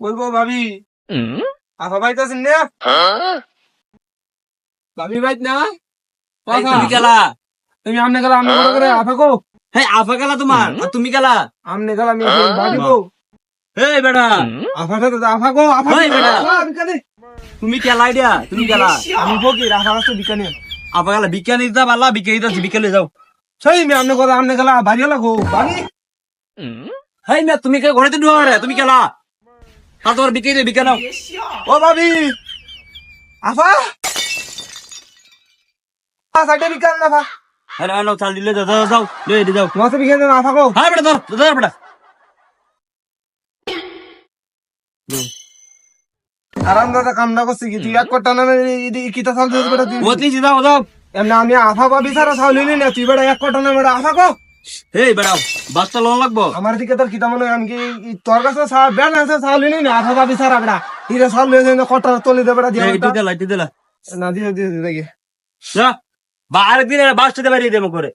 গো ভাবি? আফা ভাই তো আছেন না? ভাবি ভাই না? তুমি গেলা। তুমি আমনে গেলা আমনে করে করে আফা হ্যাঁ আফা গেলা তোমার তুমি গেলা। আমনে গেলা আমি ভাবি বেটা। আফা তো আফা গো আফা বেটা। তুমি গেলা আইডিয়া তুমি গেলা। আমি ফকির আফা আছে বিকানে। আফা গেলা বিজ্ঞানী দিতা পারলা বিজ্ঞানী দিতা বিকেলে যাও। সেই মে আমনে কথা আমনে গেলা বাড়ি গেলা গো ভাবি। হেই না তুমি কে ঘরেতে ঢুয়া রে তুমি গেলা। আর তোমার বিকে দে বিকে নাও। ও ভাবি। আফা। সাইডে না নাও চাল দিলে যাও যাও যাও লে যাও। তোমার বিকানে না আফা গো। হ্যাঁ বেটা ধর ধর বেটা। আরাম দাদা কামনা করছি কি? তুই এক কোটা না কিতা সাল দিস বেটা তুই? মতলি যাও যাও এমনি আমি আফা পাবি সারা চাউলি না তুই বেটা এক কোটা না বেটা আফা গো। হেই বেটা বাসটা লোন লাগবো? আমার দিকে তোর কিতা মনে আমি কি তোর কাছে বেড় আছে চাউলি না? আফা পাবি সারা বেটা হিরে চাউল না কটা তলি দে বেটা দিয়ে দিলা এই দিলা না দিয়ে দিয়ে দিয়ে যা বা আরেকদিন বাসটা দেবো করে।